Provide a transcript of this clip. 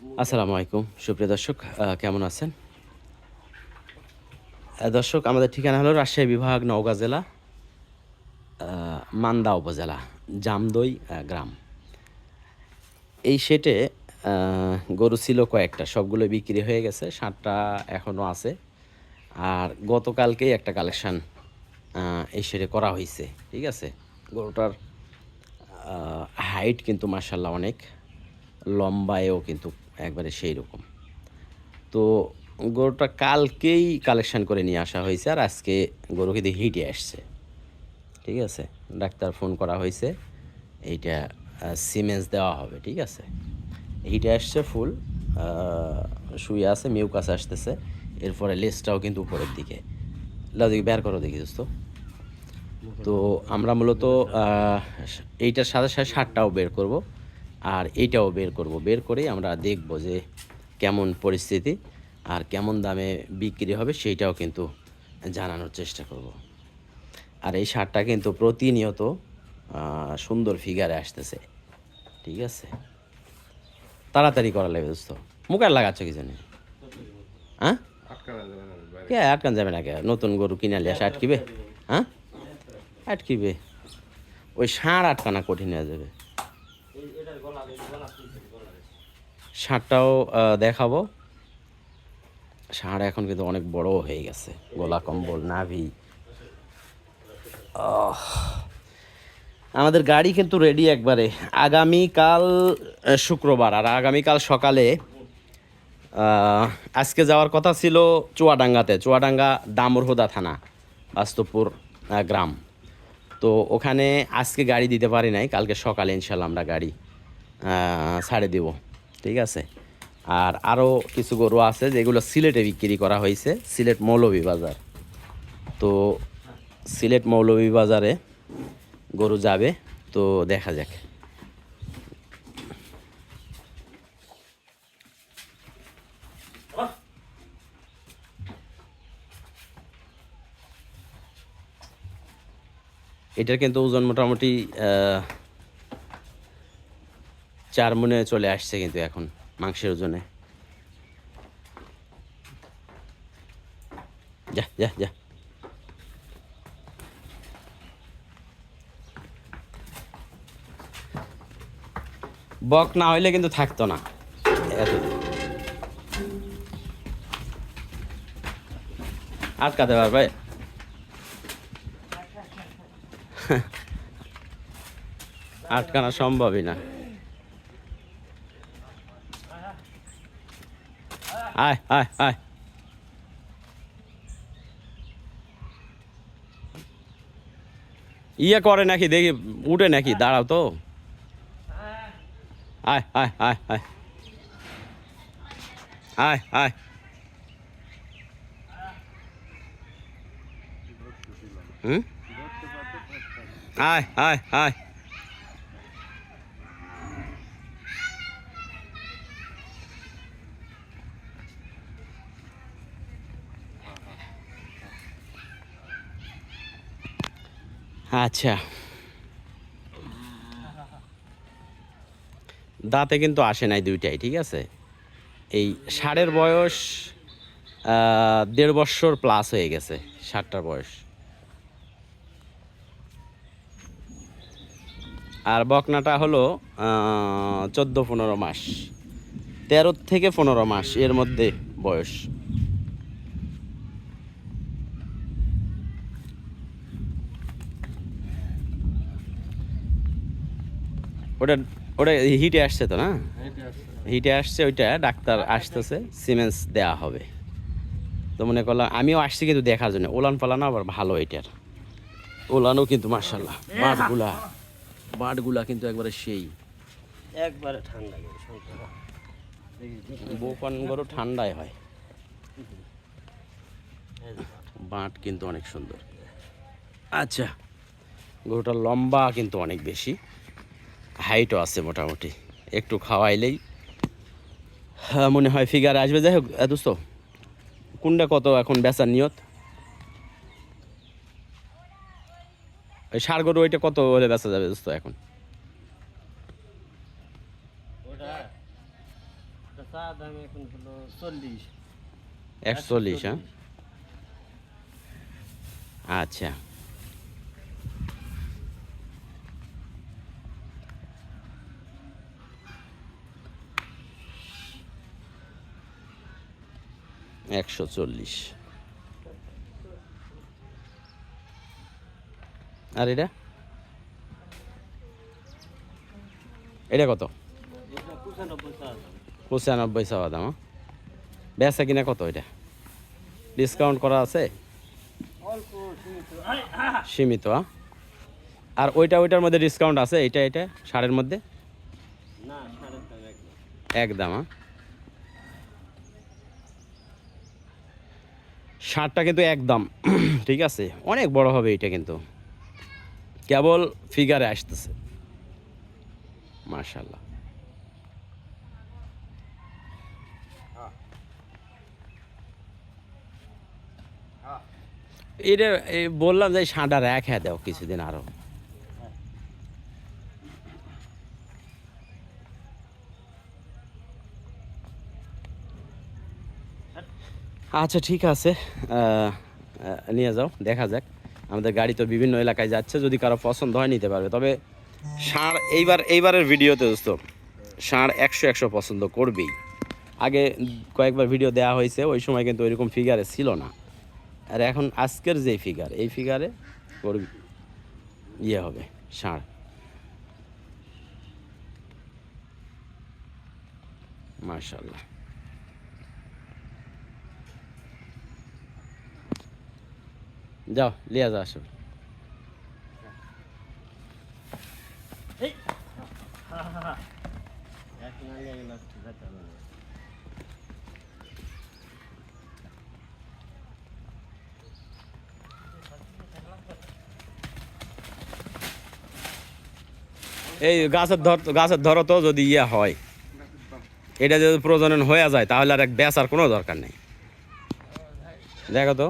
আসসালামু আলাইকুম সুপ্রিয় দর্শক কেমন আছেন? দর্শক, আমাদের ঠিকানা হলো রাজশাহী বিভাগ, নওগাঁ জেলা মান্দা উপজেলা, জামদই গ্রাম। এই সেটে গরু ছিল কয়েকটা সবগুলো বিক্রি হয়ে গেছে, সাতটা এখনও আছে। আর গতকালকেই একটা কালেকশান এই সেটে করা হয়েছে, ঠিক আছে? গরুটার হাইট কিন্তু মার্শাল্লাহ অনেক, লম্বায়ও কিন্তু একবারে সেই রকম। তো গরুটা কালকেই কালেকশন করে নিয়ে আসা হয়েছে আর আজকে গরু কিন্তু হিটে আসছে। ঠিক আছে? ডাক্তার ফোন করা হয়েছে। এইটা সিমেন্স দেওয়া হবে, ঠিক আছে? হিটে আসছে ফুল শুয়ে আছে মিউকাস আসতেছে। এরপরে লেজটাও কিন্তু উপরের দিকে। লাদিকে বের করো দেখি, দোস্ত। তো আমরা মূলত এইটার সাথে সাথে সারটাও বের করব। আর এইটাও বের করব। বের করেই আমরা দেখব যে কেমন পরিস্থিতি আর কেমন দামে বিক্রি হবে সেইটাও কিন্তু জানানোর চেষ্টা করব। আর এই সারটা কিন্তু প্রতিনিয়ত সুন্দর ফিগারে আসতেছে। ঠিক আছে? তাড়াতাড়ি করা লাগবে দোস্ত। মুখ আর লাগাচ্ছ কি জানি? হ্যাঁ? কে, আটকান যাবে না কে নতুন গরু কিনে আলি আসে আটকিবে? হ্যাঁ? আটকিবে। ওই ষাঁড় আটকানা কঠিন হয়ে যাবে। ষাঁড়টাও দেখাবো। ষাঁড় এখন কিন্তু অনেক বড় হয়ে গেছে। গলা কম্বল, নাভি। আমাদের গাড়ি কিন্তু রেডি একবারে। আগামীকাল শুক্রবার। আর আগামীকাল সকালে আজকে যাওয়ার কথা ছিল চুয়াডাঙ্গাতে। চুয়াডাঙ্গা দামরহুদা থানা বাস্তবপুর গ্রাম। তো ওখানে আজকে গাড়ি দিতে পারি নাই। কালকে সকালে ইনশাল্লাহ আমরা গাড়ি ছাড়ে দেব। ঠিক আছে? আর আরও কিছু গরু আছে যেগুলো সিলেটে বিক্রি করা হয়েছে, সিলেট মৌলভী বাজার। তো সিলেট মৌলভী বাজারে গরু যাবে, তো দেখা যাক। এটার কিন্তু ওজন মোটামুটি চার মনে চলে আসছে কিন্তু এখন মাংসের ওজনে। যা যা যা। বক না হইলে কিন্তু থাকতো না। এত আটকাতে পারবে আটকানো সম্ভবই না। আয় আয় আয় ইয়ে করে নাকি, দেখি, উঠে নাকি, দাঁড়াও তো। আয় আয় আয় আয়। আয় আয়। হুম? আয় আয় আয়। আচ্ছা। দাঁতে কিন্তু আসে নাই দুইটাই, ঠিক আছে? এই ষাঁড়ের বয়স দেড় বছর প্লাস হয়ে গেছে ষাটটার বয়স। আর বকনাটা হলো চোদ্দ পনেরো মাস, তেরো থেকে পনেরো মাস এর মধ্যে বয়স। ওটা ওটা হিটে আসছে তো না? হিটে আসছে। ওইটা ডাক্তার আসতেছে সিমেন্স দেওয়া হবে। তো মনে করলাম আমিও আসছি কিন্তু দেখার জন্য। ওলান পালানো আবার ভালো এটার। ওলানও কিন্তু মার্শাল্লাহ বাটগুলা বাটগুলা কিন্তু একবারে সেই। একবারে ঠান্ডা বোকান গরু ঠান্ডায় হয়। বাট কিন্তু অনেক সুন্দর। আচ্ছা গরুটার লম্বা কিন্তু অনেক বেশি। হাইটও আছে মোটামুটি। একটু খাওয়াইলেই হ্যাঁ, মনে হয় ফিগার আসবে। যাই হোক দোস্ত কোনটা কত এখন বেচার নিয়ত? ওই সার গরু ওইটা কত হলে বেচা যাবে দোস্ত এখন? ওটা চা দাম এখন হলো চল্লিশ। একশো চল্লিশ হ্যাঁ? আচ্ছা। একশো চল্লিশ। আর এটা? এটা কত? পঁচানব্বই চাওয়া দাম হ্যাঁ? বেচা কিনা কত এটা? ডিসকাউন্ট করা আছে? সীমিত আরে, হ্যাঁ? আর ওইটা ওইটার মধ্যে ডিসকাউন্ট আছে? এটা এটা সারের মধ্যে? একদম। হ্যাঁ? শার্টটা কিন্তু একদম, ঠিক আছে? অনেক বড় হবে এটা কিন্তু। কেবল ফিগারে আসতেছে। মার্শাল্লাহ এটা বললাম যে শাঁটা রেখে দাও কিছুদিন আরও। আচ্ছা ঠিক আছে। নিয়ে যাও, দেখা যাক। আমাদের গাড়ি তো বিভিন্ন এলাকায় যাচ্ছে, যদি কারও পছন্দ হয় নিতে পারবে। তবে ষাঁড় এইবার, এইবারের ভিডিওতে দোস্ত ষাঁড় একশো একশো পছন্দ করবেই। আগে কয়েকবার ভিডিও দেওয়া হয়েছে, ওই সময় কিন্তু ওইরকম ফিগারে ছিল না। আর এখন আজকের যে ফিগার এই ফিগারে করবি ইয়ে হবে ষাঁড় মার্শাল্লাহ যাও লিয়া যাও আসো। এই! গাছের ধর গাছের ধরো তো যদি ইয়ে হয়। এটা যদি প্রজনন হয়ে যায় তাহলে আর এক বেচার কোনো দরকার নেই। দেখো তো।